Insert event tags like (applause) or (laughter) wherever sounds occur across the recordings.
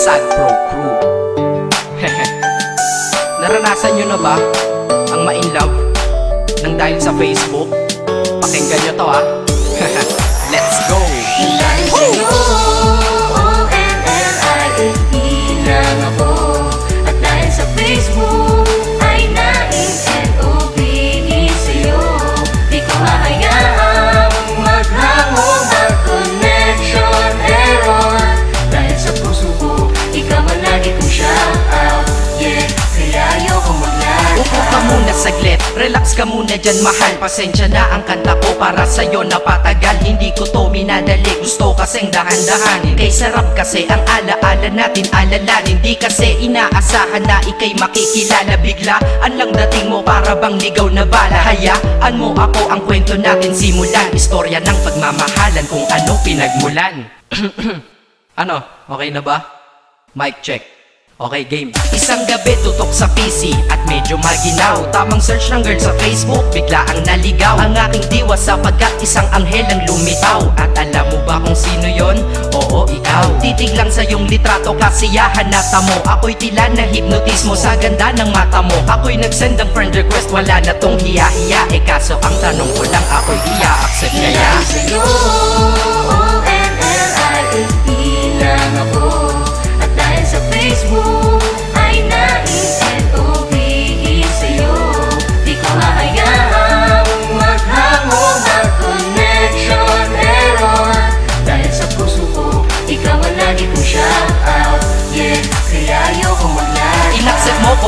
Sad Pro Crew (laughs) Naranasan nyo na ba ang ma-inlove nang dahil sa Facebook? Pakinggan nyo to ah (laughs) Let's go! Muna dyan mahal Pasensya na ang kanta ko para sa'yo napatagal. Hindi ko to minadali, gusto kasing dahan-dahanin Kay sarap kasi ang alaala natin alalanin. Di kasi inaasahan na ikay makikilala. Biglaan lang dating mo para bang ligaw na bala. Hayaan mo ako ang kwento natin simulan. Istorya ng pagmamahalan kung ano pinagmulan. (clears throat) Ano, okay na ba? Mic check. Okay, game. Isang gabi tutok sa PC at medyo maginaw Tamang search ng girl sa Facebook, bigla ang naligaw. Ang aking diwa sapagkat isang anghel ang lumitaw. At alam mo ba kung sino yon? Oo, ikaw. Titig lang sa iyong litrato, kasiyahan na tamo. Ako'y tila na hipnotismo sa ganda ng mata mo. Ako'y nagsend ng friend request, wala na tong hiya-hiya. Eh kaso ang tanong ko lang, ako'y iya-accept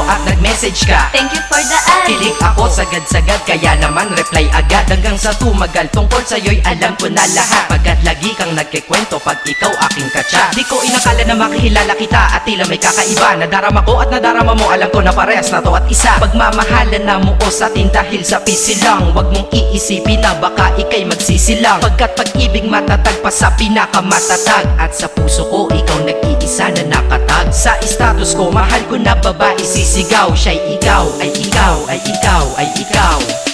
mo at nag-message ka. Thank you for the ad. Kilig ako sagad-sagad kaya naman reply agad. Hanggang sa tumagal tungkol sa'yo'y alam ko na lahat. Pagkat lagi kang nagkikwento pag ikaw aking katsa Di ko inakala na makikilala kita at tila may kakaiba. Nadarama ko at nadarama mo alam ko na parehas na to at isa. Pagmamahalan na mo o sa atin dahil sa pisilang Huwag mong iisipin na baka ikay magsisilang Pagkat pag-ibig matatag pa sa pinakamatatag. At sa puso ko ikaw nag-iisa na nakatag Sa status ko. Mahal ko na babae sisigaw. Siya'y ikaw, ay ikaw, ay ikaw, ay ikaw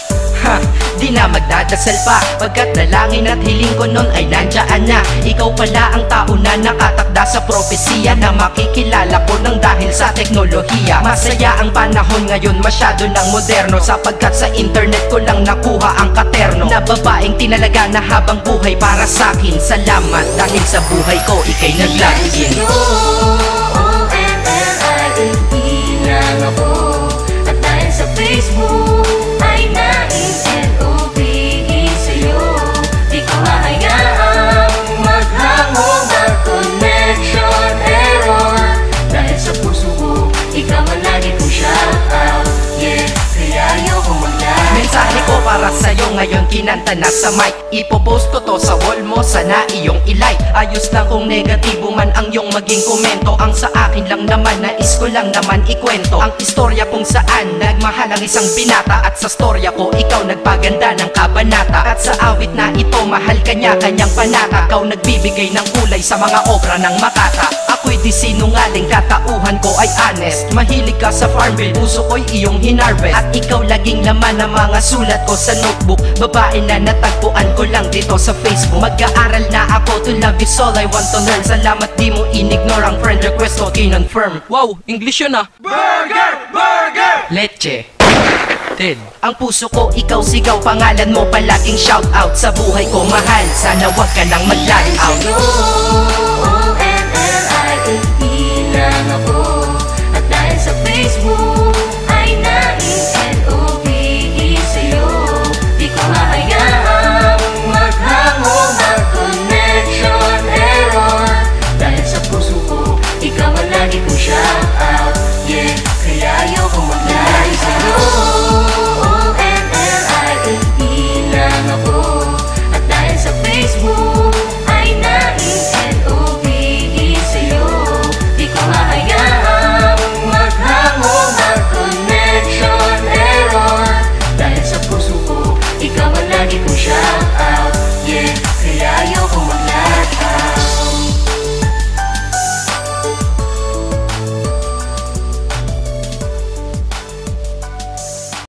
di na magdadasal pa Pagkat nalangin at hiling ko nun ay nandyaan na. Ikaw pala ang tao na nakatakda sa propesiya Na makikilala ko nang dahil sa teknolohiya. Masaya ang panahon ngayon masyado ng moderno Sapagkat sa internet ko lang nakuha ang katerno. Na babaeng tinalaga na habang buhay para sakin Salamat. Dahil sa buhay ko ikay nag-login O-N-L-I-F-E lang ako ngayon kinanta na sa mic. Ipopost ko to sa wall mo, sana iyong ilike Ayos lang kung negatibo man ang iyong maging komento. Ang sa akin lang naman, nais ko lang naman ikwento. Ang istorya kung saan nagmahal ang isang binata. At sa storya ko, ikaw nagpaganda ng kabanata. At sa awit na ito, mahal kanya kanyang panata. Ikaw nagbibigay ng kulay sa mga obra ng makata Ako'y di sinungaling, katauhan ko ay honest. Mahilig ka sa farm bill, puso ko'y iyong hinarvest. At ikaw laging laman ng mga sulat ko sa notebook. Babae na natagpuan ko lang dito sa Facebook. Mag-aaral na ako to love is all I want to learn. Salamat di mo inignore ang friend request ko kinonfirm. Wow, English yun ah. Burger! Burger! Leche. Ted Ang puso ko, ikaw sigaw. Pangalan mo palaging shout out Sa buhay ko. Mahal Sana wag ka nang mag-lag out Sa'yo, O-N-L-I-F-E